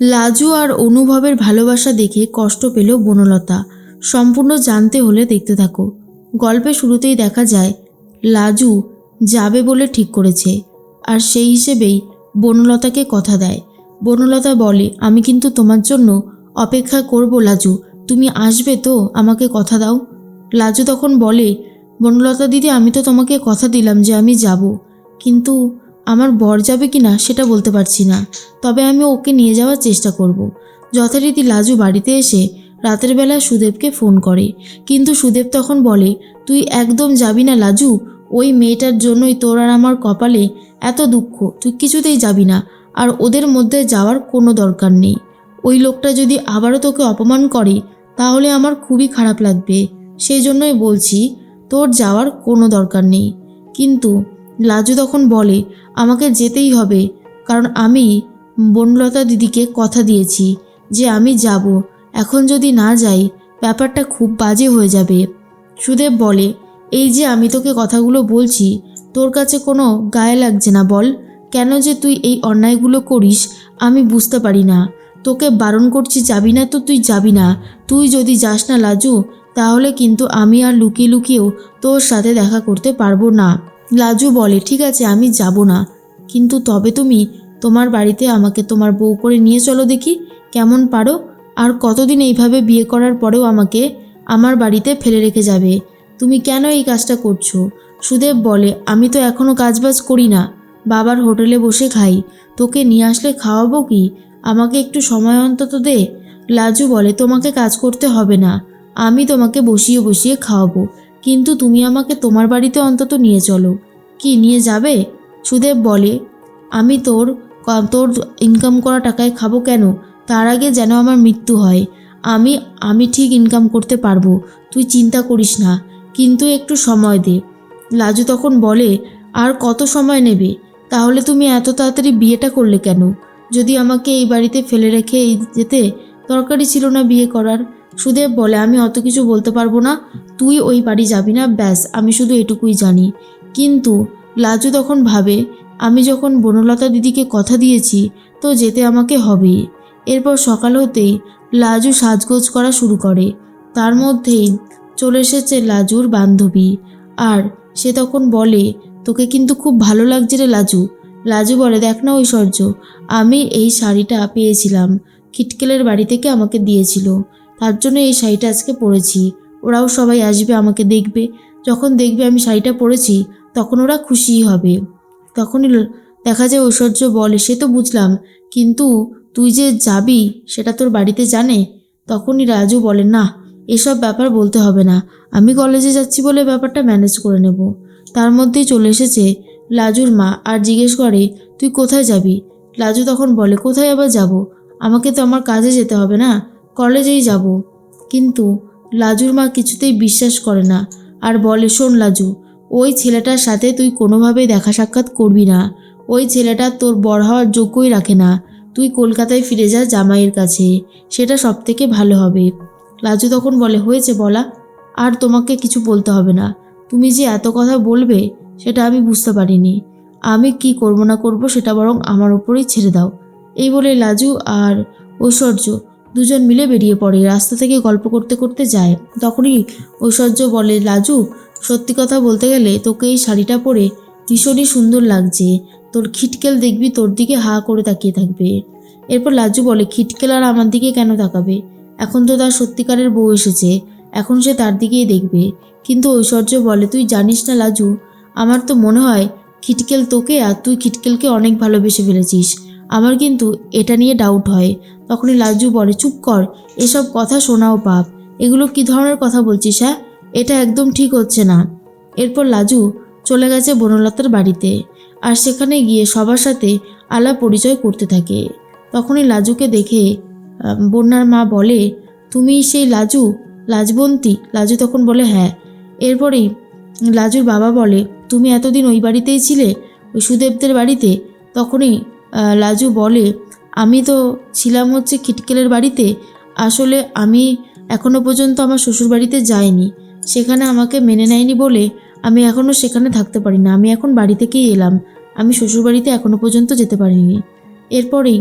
লাজু আর অনুভবের ভালোবাসা দেখে কষ্ট পেল বনলতা। সম্পূর্ণ জানতে হলে দেখতে থাকো। গল্পের শুরুতেই দেখা যায়, লাজু যাবে বলে ঠিক করেছে। আর সেই হিসেবেই বনলতাকে কথা দেয়। বনলতা বলে, আমি কিন্তু তোমার জন্য অপেক্ষা করব লাজু। তুমি আসবে তো? আমাকে কথা দাও। লাজু তখন বলে, বনলতা দিদি, আমি তো তোমাকে কথা দিলাম যে আমি যাব। কিন্তু আমার বর যাবে কি না সেটা বলতে পারছি না। তবে আমি ওকে নিয়ে যাওয়ার চেষ্টা করব। যথারীতি লাজু বাড়িতে এসে রাতের বেলা সুদেবকে ফোন করে। কিন্তু সুদেব তখন বলে, তুই একদম যাবি না লাজু? ওই মেয়েটার জন্যই তোর আর আমার কপালে এত দুঃখ। তুই কিছুতেই যাবি না। আর ওদের মধ্যে যাওয়ার কোনো দরকার নেই। ওই লোকটা যদি আবারও তোকে অপমান করে, তাহলে আমার খুবই খারাপ লাগবে। সেই জন্যই বলছি, তোর যাওয়ার কোনো দরকার নেই। কিন্তু লাজু তখন বলে আমাকে যেতেই হবে, কারণ আমি বনলতা দিদিকে কথা দিয়েছি যে আমি যাব। এখন যদি না যাই, ব্যাপারটা খুব বাজে হয়ে যাবে। সুদেব বলে, এই যে আমি তোকে কথাগুলো বলছি, তোর কাছে কোনো গায়ে লাগছে না বল। কেন যে তুই এই অন্যায়গুলো করিস, আমি বুঝতে পারি না। তোকে বারণ করছি যাবি না তো তুই যাবি না। তুই যদি যাস না লাজু, তাহলে কিন্তু আমি আর লুকিয়ে লুকিয়েও তোর সাথে দেখা করতে পারব না। লাজু বলে, ঠিক আছে, আমি যাব না। কিন্তু তবে তুমি তোমার বাড়িতে আমাকে তোমার বউ করে নিয়ে চলো দেখি, কেমন পারো। আর কতদিন এইভাবে বিয়ে করার পরেও আমাকে আমার বাড়িতে ফেলে রেখে যাবে। তুমি কেন এই কাজটা করছ? সুদেব বলে, আমি তো এখনও কাজবাজ করি না। বাবার হোটেলে বসে খাই। তোকে নিয়ে আসলে খাওয়াবো কি? আমাকে একটু সময় অন্তত দে। লাজু বলে, তোমাকে কাজ করতে হবে না। আমি তোমাকে বসিয়ে বসিয়ে খাওয়াবো। কিন্তু তুমি আমাকে তোমার বাড়িতে অন্তত নিয়ে চলো। কি, নিয়ে যাবে? সুদেব বলে, আমি তোর তোর ইনকাম করা টাকায় খাব কেন? তার আগে যেন আমার মৃত্যু হয়। আমি আমি ঠিক ইনকাম করতে পারব। তুই চিন্তা করিস না, কিন্তু একটু সময় দে। লাজু তখন বলে, আর কত সময় নেবে? তাহলে তুমি এত তাড়াতাড়ি বিয়েটা করলে কেন? যদি আমাকে এই বাড়িতে ফেলে রেখে এই যেতে দরকারই ছিল না বিয়ে করার। সুদেব বলে, আমি অত কিছু বলতে পারব না। তুই ওই বাড়ি যাবি না, ব্যাস, আমি শুধু এটুকুই জানি। কিন্তু লাজু তখন ভাবে, আমি যখন বনলতা দিদিকে কথা দিয়েছি, তো যেতে আমাকে হবে। এরপর সকাল হতেই লাজু সাজগোজ করা শুরু করে। তার মধ্যেই চলে এসেছে লাজুর বান্ধবী। আর সে তখন বলে, তোকে কিন্তু খুব ভালো লাগছে রে লাজু। লাজু বলে, দেখ না ঐশ্বর্য, আমি এই শাড়িটা পেয়েছিলাম। খিটকেলের বাড়ি থেকে আমাকে দিয়েছিল। তার জন্য এই শাড়িটা আজকে পরেছি। ওরাও সবাই আসবে, আমাকে দেখবে। যখন দেখবে আমি শাড়িটা পরেছি, তখন ওরা খুশিই হবে। তখনই দেখা যায় ঐশ্বর্য বলে, সে তো বুঝলাম, কিন্তু তুই যে যাবি, সেটা তোর বাড়িতে জানে? তখনই রাজু বলে, না, এসব ব্যাপার বলতে হবে না। আমি কলেজে যাচ্ছি বলে ব্যাপারটা ম্যানেজ করে নেব। তার মধ্যেই চলে এসেছে লাজুর মা আর জিজ্ঞেস করে, তুই কোথায় যাবি? লাজু তখন বলে, কোথায় আবার যাব? আমাকে তো আমার কাজে যেতে হবে না। কলেজেই যাব। কিন্তু লাজুর মা কিছুতেই বিশ্বাস করে না। আর বলে, শোন লাজু, ওই ছেলেটার সাথে তুই কোনোভাবেই দেখা সাক্ষাৎ করবি না। ওই ছেলেটা তোর বড় হওয়ার যোগ্যই রাখে না। তুই কলকাতায় ফিরে যা জামাইয়ের কাছে। সেটা সব থেকে ভালো হবে। লাজু তখন বলে, হয়েছে বলা। আর তোমাকে কিছু বলতে হবে না। তুমি যে এত কথা বলবে, সেটা আমি বুঝতে পারিনি। আমি কি করব না করব, সেটা বরং আমার ওপরেই ছেড়ে দাও। এই বলে লাজু আর ঐশ্বর্য দুজন মিলে বেরিয়ে পড়ে। রাস্তা থেকে গল্প করতে করতে যায়। তখনই ঐশ্বর্য বলে লাজু সত্যি কথা বলতে গেলে তোকে এই শাড়িটা পরে ভীষণই সুন্দর লাগছে। তোর খিটকেল দেখবি, তোর দিকে হা করে তাকিয়ে থাকবে। এরপর লাজু বলে, খিটকেল আর আমার দিকে কেন তাকাবে? এখন তো তার সত্যিকারের বউ এসেছে। এখন সে তার দিকেই দেখবে। কিন্তু ঐশ্বর্য বলে, তুই জানিস না লাজু আমার তো মনে হয় খিটকেল তোকে আর তুই খিটকেলকে অনেক ভালোবেসে ফেলেছিস। আমার কিন্তু এটা নিয়ে ডাউট হয়। তখনই লাজু বলে, চুপ কর, এসব কথা শোনাও পাপ। এগুলো কি ধরনের কথা বলছিস হ্যাঁ? এটা একদম ঠিক হচ্ছে না। এরপর লাজু চলে গেছে বনলতার বাড়িতে আর সেখানে গিয়ে সবার সাথে আলাপ পরিচয় করতে থাকে। তখনই লাজুকে দেখে বন্যার মা বলে, তুমি সেই লাজু? লাজবন্তী? লাজু তখন বলে হ্যাঁ। এরপরেই লাজুর বাবা বলে, তুমি এতদিন ওই বাড়িতেই ছিলে? ওই সুদেবদের বাড়িতে? তখনই লাজু বলে, আমি তো ছিলাম হচ্ছে খিটকেলের বাড়িতে। আসলে আমি এখনও পর্যন্ত আমার শ্বশুর বাড়িতে যাইনি। সেখানে আমাকে মেনে নেয়নি বলে আমি এখনও সেখানে থাকতে পারি না। আমি এখন বাড়ি থেকেই এলাম। আমি শ্বশুর বাড়িতে এখনও পর্যন্ত যেতে পারিনি। এরপরেই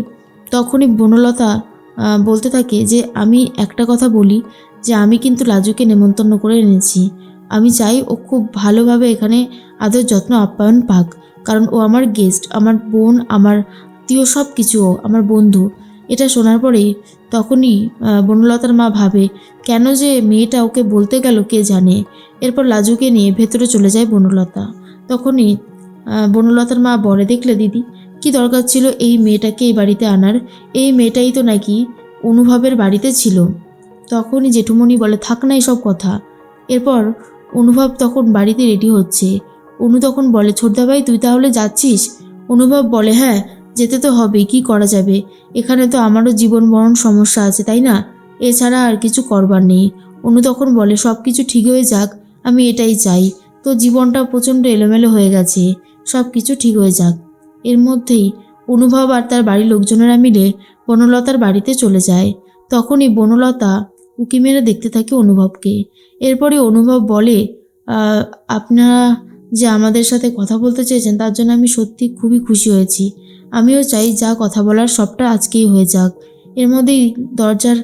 তখনই বনলতা বলতে থাকে যে, আমি একটা কথা বলি, যে আমি কিন্তু লাজুকে নেমন্তন্ন করে এনেছি। আমি চাই ও খুব ভালোভাবে এখানে আদর যত্ন আপ্যায়ন পাক। কারণ ও আমার গেস্ট আমার বোন, আমার আত্মীয় সব কিছু ও, আমার বন্ধু। এটা শোনার পরেই তখনই বনলতার মা ভাবে, কেন যে মেয়েটা ওকে বলতে গেল কে জানে? এরপর লাজুকে নিয়ে ভেতরে চলে যায় বনলতা। তখনই বনলতার মা বলে দেখলে, দিদি, কি দরকার ছিল এই মেয়েটাকে এই বাড়িতে আনার? এই মেয়েটাই তো নাকি অনুভবের বাড়িতে ছিল। তখনই জেঠুমণি বলে, থাক না এসব কথা। এরপর অনুভব তখন বাড়িতে রেডি হচ্ছে। অনু তখন বলে, ছোটদা ভাই, তুই তাহলে যাচ্ছিস? অনুভব বলে হ্যাঁ যেতে তো হবে কি করা যাবে? এখানে তো আমারও জীবন মরণ সমস্যা আছে, তাই না? এছাড়া আর কিছু করবার নেই। অনু তখন বলে সব কিছু ঠিক হয়ে যাক, আমি এটাই চাই। তো জীবনটা প্রচণ্ড এলোমেলো হয়ে গেছে সব কিছু ঠিক হয়ে যাক। এর মধ্যেই অনুভব আর তার বাড়ির লোকজনেরা মিলে বনলতার বাড়িতে চলে যায়। তখনই বনলতা উকি মেরে দেখতে থাকে অনুভবকে। এরপরে অনুভব বলে আপনারা যে আমাদের সাথে কথা বলতে চেয়েছেন, তার জন্য আমি সত্যি খুবই খুশি হয়েছি। আমিও চাই যা কথা বলার সবটা আজকেই হয়ে যাক। এর মধ্যেই দরজার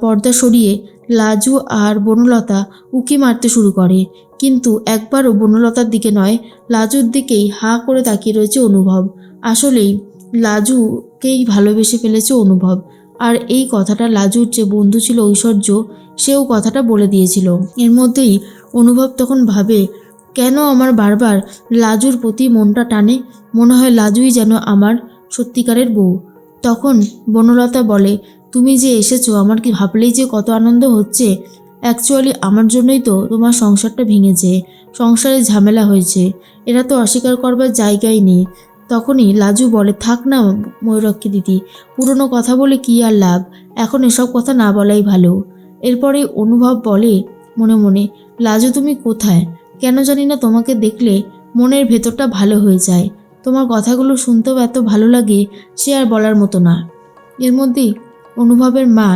পর্দা সরিয়ে লাজু আর বনলতা উকি মারতে শুরু করে। কিন্তু একবারও বনলতার দিকে নয়, লাজুর দিকেই হাঁ করে তাকিয়ে রয়েছে অনুভব। আসলেই লাজুকেই ভালোবেসে ফেলেছে অনুভব। আর এই কথাটা লাজুর যে বন্ধু ছিল ঐশ্বর্য, সেও কথাটা বলে দিয়েছিল। এর মধ্যেই অনুভব তখন ভাবে কেন আমার বারবার লাজুর প্রতি মনটা টানে? মনে হয় লাজুই যেন আমার সত্যিকারের বউ। তখন বনলতা বলে, তুমি যে এসেছ, আমার কি ভাবলেই যে কত আনন্দ হচ্ছে? অ্যাকচুয়ালি আমার জন্যই তো তোমার সংসারটা ভেঙেছে, সংসারে ঝামেলা হয়েছে। এরা তো অস্বীকার করবার জায়গাই নেই। তখনই লাজু বলে, থাক না, ময়ূরক্ষী দিদি, পুরনো কথা বলে কি আর লাভ? এখন এসব কথা না বলাই ভালো। এরপরে অনুভব বলে, মনে মনে, লাজু তুমি কোথায়? কেন জানি না তোমাকে দেখলে মনের ভেতরটা ভালো হয়ে যায়। তোমার কথাগুলো শুনতেও এত ভালো লাগে সে আর বলার মতো না। এর মধ্যে অনুভবের মা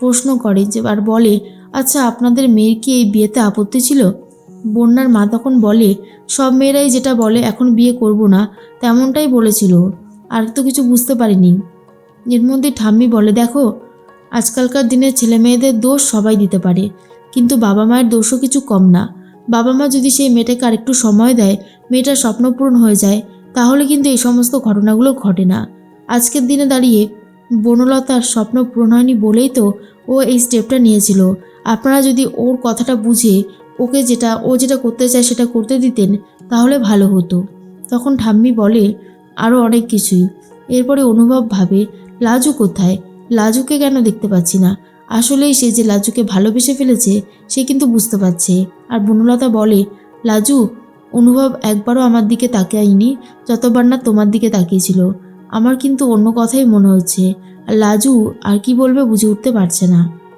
প্রশ্ন করে যে, আর বলে আচ্ছা আপনাদের মেয়ের কি এই বিয়েতে আপত্তি ছিল? বন্যার মা তখন বলে, সব মেয়েরাই যেটা বলে, এখন বিয়ে করব না। তেমনটাই বলেছিল। আর তো কিছু বুঝতে পারিনি। এর মধ্যে ঠাম্মি বলে, দেখো, আজকালকার দিনে ছেলে মেয়েদের দোষ সবাই দিতে পারে, কিন্তু বাবা মায়ের দোষও কিছু কম না। বাবা মা যদি সেই মেয়েটাকে আরেকটু সময় দেয়, মেয়েটার স্বপ্ন পূরণ হয়ে যায়, তাহলে কিন্তু এই সমস্ত ঘটনাগুলো ঘটে না। আজকের দিনে দাঁড়িয়ে বনলতার স্বপ্ন পূরণ হয়নি বলেই তো ও এই স্টেপটা নিয়েছিল। আপনারা যদি ওর কথাটা বুঝে, ওকে যেটা, ও যেটা করতে চায় সেটা করতে দিতেন, তাহলে ভালো হতো। তখন ঠাম্মি বলে আরও অনেক কিছুই। এরপরে অনুভব ভাবে, লাজু কোথায়? লাজুকে কেন দেখতে পাচ্ছি না? আসলেই সে যে লাজুকে ভালোবেসে ফেলেছে, সে কিন্তু বুঝতে পারছে। আর বনলতা বলে, লাজু, অনুভব একবারও আমার দিকে তাকায়নি, যতবার না তোমার দিকে তাকিয়েছিল। আমার কিন্তু অন্য কথাই মনে হচ্ছে। আর লাজু আর কি বলবে বুঝে উঠতে পারছে না।